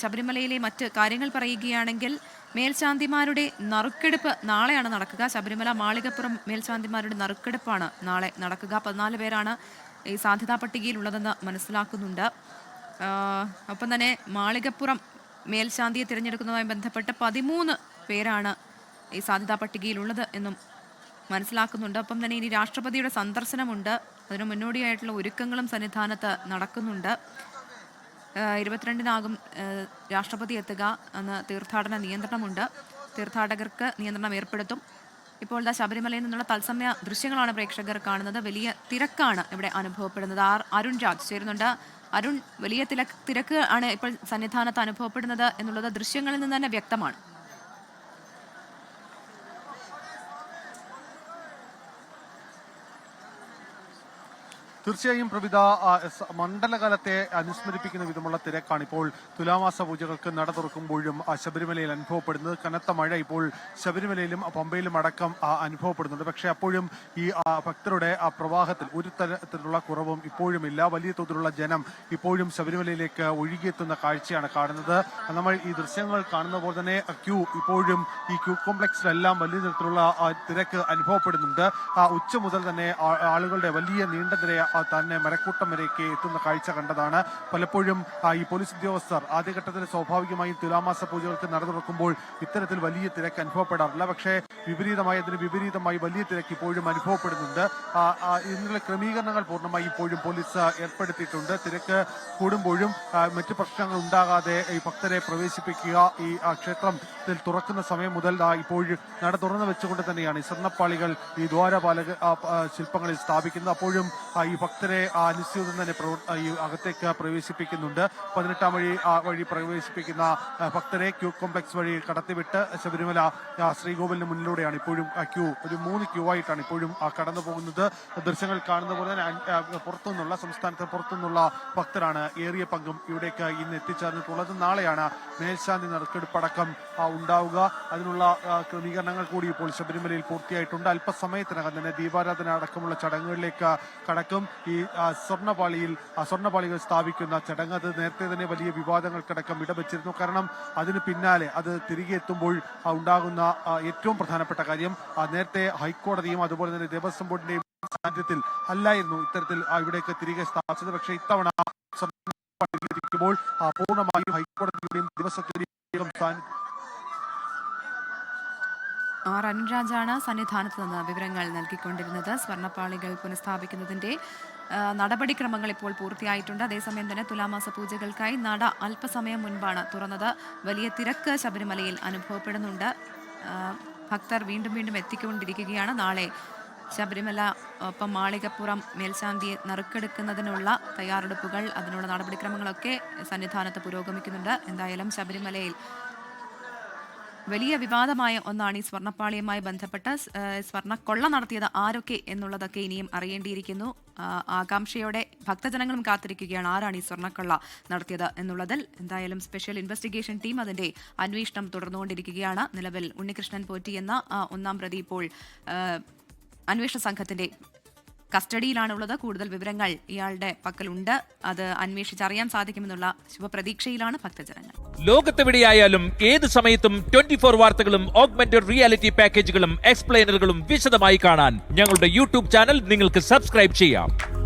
ശബരിമലയിലെ മറ്റ് കാര്യങ്ങൾ പറയുകയാണെങ്കിൽ മേൽശാന്തിമാരുടെ നറുക്കെടുപ്പ് നാളെയാണ് നടക്കുക. ശബരിമല മാളികപ്പുറം മേൽശാന്തിമാരുടെ നറുക്കെടുപ്പാണ് നാളെ നടക്കുക. പതിനാല് പേരാണ് ഈ സാധ്യതാ പട്ടികയിലുള്ളതെന്ന് മനസ്സിലാക്കുന്നുണ്ട്. ഒപ്പം തന്നെ മാളികപ്പുറം മേൽശാന്തിയെ തിരഞ്ഞെടുക്കുന്നതുമായി ബന്ധപ്പെട്ട് പതിമൂന്ന് പേരാണ് ഈ സാധ്യതാ പട്ടികയിലുള്ളത് എന്നും മനസ്സിലാക്കുന്നുണ്ട്. ഒപ്പം തന്നെ ഇനി രാഷ്ട്രപതിയുടെ സന്ദർശനമുണ്ട്. അതിനു മുന്നോടിയായിട്ടുള്ള ഒരുക്കങ്ങളും സന്നിധാനത്ത് നടക്കുന്നുണ്ട്. ഇരുപത്തിരണ്ടിനാകും രാഷ്ട്രപതി എത്തുക എന്ന് തീർത്ഥാടന നിയന്ത്രണമുണ്ട്. തീർത്ഥാടകർക്ക് നിയന്ത്രണം ഏർപ്പെടുത്തും. ഇപ്പോൾ ദാ ശബരിമലയിൽ നിന്നുള്ള തത്സമയ ദൃശ്യങ്ങളാണ് പ്രേക്ഷകർ കാണുന്നത്. വലിയ തിരക്കാണ് ഇവിടെ അനുഭവപ്പെടുന്നത്. ആർ അരുൺ രാജ് ചേരുന്നുണ്ട്. അരുൺ വലിയ തിരക്ക് തിരക്ക് ആണ് ഇപ്പോൾ സന്നിധാനത്ത് അനുഭവപ്പെടുന്നത് എന്നുള്ളത് ദൃശ്യങ്ങളിൽ നിന്ന് തന്നെ വ്യക്തമാണ്. തീർച്ചയായും പ്രവിധ ആ, മണ്ഡലകാലത്തെ അനുസ്മരിപ്പിക്കുന്ന വിധമുള്ള തിരക്കാണ് ഇപ്പോൾ തുലാമാസ പൂജകൾക്ക് നട തുറക്കുമ്പോഴും ശബരിമലയിൽ അനുഭവപ്പെടുന്നത് കനത്ത മഴ ഇപ്പോൾ ശബരിമലയിലും പമ്പയിലും അടക്കം അനുഭവപ്പെടുന്നുണ്ട്. പക്ഷേ അപ്പോഴും ഈ ഭക്തരുടെ പ്രവാഹത്തിൽ ഒരു തരത്തിലുള്ള കുറവും ഇപ്പോഴുമില്ല വലിയ തോതിലുള്ള ജനം ഇപ്പോഴും ശബരിമലയിലേക്ക് ഒഴുകിയെത്തുന്ന കാഴ്ചയാണ് കാണുന്നത്. നമ്മൾ ഈ ദൃശ്യങ്ങൾ കാണുന്ന പോലെ തന്നെ ക്യൂ ഇപ്പോഴും ഈ ക്യൂ കോംപ്ലക്സിലെല്ലാം വലിയ തരത്തിലുള്ള തിരക്ക് അനുഭവപ്പെടുന്നുണ്ട്. ഉച്ച മുതൽ തന്നെ ആളുകളുടെ വലിയ നീണ്ട നിര ആ, തന്നെ മരക്കൂട്ടം എത്തുന്ന കാഴ്ച കണ്ടതാണ്. പലപ്പോഴും ഈ പോലീസ് ഉദ്യോഗസ്ഥർ ആദ്യഘട്ടത്തിൽ സ്വാഭാവികമായും തുലാമാസ പൂജകൾക്ക് നട തുറക്കുമ്പോൾ ഇത്തരത്തിൽ വലിയ തിരക്ക് അനുഭവപ്പെടാറില്ല. പക്ഷേ വിപരീതമായി അതിന് വിപരീതമായി വലിയ തിരക്ക് ഇപ്പോഴും അനുഭവപ്പെടുന്നുണ്ട്. ഇതിനുള്ള ക്രമീകരണങ്ങൾ പൂർണമായി ഇപ്പോഴും പോലീസ് ഏർപ്പെടുത്തിയിട്ടുണ്ട്. തിരക്ക് കൂടുമ്പോഴും മറ്റ് പ്രശ്നങ്ങൾ ഉണ്ടാകാതെ ഈ ഭക്തരെ പ്രവേശിപ്പിക്കുക ഈ ക്ഷേത്രത്തിൽ തുറക്കുന്ന സമയം മുതൽ ഇപ്പോഴും നട തുറന്നു വെച്ചുകൊണ്ട് തന്നെയാണ് ഈ സ്വർണപ്പാളികൾ ഈ ദ്വാരപാലക ശില്പങ്ങളിൽ സ്ഥാപിക്കുന്നത്. അപ്പോഴും ഈ ഭക്തരെ അനുസ്യൂതം തന്നെ അകത്തേക്ക് പ്രവേശിപ്പിക്കുന്നുണ്ട്. പതിനെട്ടാം വഴി വഴി പ്രവേശിപ്പിക്കുന്ന ഭക്തരെ ക്യൂ കോംപ്ലക്സ് വഴി കടത്തിവിട്ട് ശബരിമല ശ്രീകോവിലിന് മുന്നിലൂടെയാണ് ഇപ്പോഴും ക്യൂ ഒരു മൂന്ന് ക്യൂ ആയിട്ടാണ് ഇപ്പോഴും കടന്നു പോകുന്നത്. ദൃശ്യങ്ങൾ കാണുന്ന പോലെ പുറത്തുനിന്നുള്ള സംസ്ഥാനത്ത് പുറത്തുനിന്നുള്ള ഭക്തരാണ് ഏറിയ പങ്കും ഇവിടേക്ക് ഇന്ന് എത്തിച്ചേർന്നിട്ടുള്ളത്. നാളെയാണ് മേൽശാന്തി നറുക്കെടുപ്പടക്കം ഉണ്ടാവുക. അതിനുള്ള ക്രമീകരണങ്ങൾ കൂടി ഇപ്പോൾ ശബരിമലയിൽ പൂർത്തിയായിട്ടുണ്ട്. അല്പസമയത്തിനകം തന്നെ ദീപാരാധന അടക്കമുള്ള ചടങ്ങുകളിലേക്ക് കടക്കും. ഈ സ്വർണപാളിയിൽ സ്വർണപാളികൾ സ്ഥാപിക്കുന്ന ചടങ്ങ്. അത് നേരത്തെ തന്നെ വലിയ വിവാദങ്ങൾക്കടക്കം ഇടവച്ചിരുന്നു. കാരണം അതിന് പിന്നാലെ അത് തിരികെ എത്തുമ്പോൾ ഉണ്ടാകുന്ന ഏറ്റവും പ്രധാനപ്പെട്ട കാര്യം നേരത്തെ ഹൈക്കോടതിയും അതുപോലെ തന്നെ ദേവസ്വം ബോർഡിന്റെയും സാന്നിധ്യത്തിൽ അല്ലായിരുന്നു ഇത്തരത്തിൽ ഇവിടേക്ക് തിരികെ സ്ഥാപിച്ചത്. പക്ഷേ ഇത്തവണ ആ, പൂർണമായും ഹൈക്കോടതിയുടെയും ദിവസത്തിന്റെയും ആർ അനുരാജാണ് സന്നിധാനത്ത് നിന്ന് വിവരങ്ങൾ നൽകിക്കൊണ്ടിരുന്നത്. സ്വർണപ്പാളികൾ പുനഃസ്ഥാപിക്കുന്നതിന്റെ നടപടിക്രമങ്ങൾ ഇപ്പോൾ പൂർത്തിയായിട്ടുണ്ട്. അതേസമയം തന്നെ തുലാമാസ പൂജകൾക്കായി നട അല്പസമയം മുൻപാണ് തുറന്നത്. വലിയ തിരക്ക് ശബരിമലയിൽ അനുഭവപ്പെടുന്നുണ്ട്. ഭക്തർ വീണ്ടും വീണ്ടും എത്തിക്കൊണ്ടിരിക്കുകയാണ്. നാളെ ശബരിമല ഒപ്പം മാളികപ്പുറം മേൽശാന്തിയെ നറുക്കെടുക്കുന്നതിനുള്ള തയ്യാറെടുപ്പുകൾ അതിനുള്ള നടപടിക്രമങ്ങളൊക്കെ സന്നിധാനത്ത് പുരോഗമിക്കുന്നുണ്ട്. എന്തായാലും ശബരിമലയിൽ വലിയ വിവാദമായ ഒന്നാണ് ഈ സ്വർണപ്പാളിയുമായി ബന്ധപ്പെട്ട സ്വർണക്കൊള്ള നടത്തിയത് ആരൊക്കെ എന്നുള്ളതൊക്കെ ഇനിയും അറിയേണ്ടിയിരിക്കുന്നു. ആകാംക്ഷയോടെ ഭക്തജനങ്ങളും കാത്തിരിക്കുകയാണ് ആരാണ് ഈ സ്വർണക്കൊള്ള നടത്തിയത് എന്നുള്ളതിൽ. എന്തായാലും സ്പെഷ്യൽ ഇൻവെസ്റ്റിഗേഷൻ ടീം അതിന്റെ അന്വേഷണം തുടർന്നുകൊണ്ടിരിക്കുകയാണ്. നിലവിൽ ഉണ്ണികൃഷ്ണൻ പോറ്റി എന്ന ഒന്നാം പ്രതി ഇപ്പോൾ അന്വേഷണ സംഘത്തിന്റെ കസ്റ്റഡിയിലാണുള്ളത്. കൂടുതൽ വിവരങ്ങൾ ഇയാളുടെ പക്കലുണ്ട്. അത് അന്വേഷിച്ചറിയാൻ സാധിക്കുമെന്നുള്ള ശുഭപ്രതീക്ഷയിലാണ് ഭക്തജനങ്ങൾ. ലോകത്തെവിടെയായാലും ഏത് സമയത്തും ട്വന്റി ഫോർ വാർത്തകളും ഓഗ്മെന്റഡ് റിയാലിറ്റി പാക്കേജുകളും എക്സ്പ്ലെയിനറുകളും വിശദമായി കാണാൻ ഞങ്ങളുടെ യൂട്യൂബ് ചാനൽ നിങ്ങൾക്ക് സബ്സ്ക്രൈബ് ചെയ്യാം.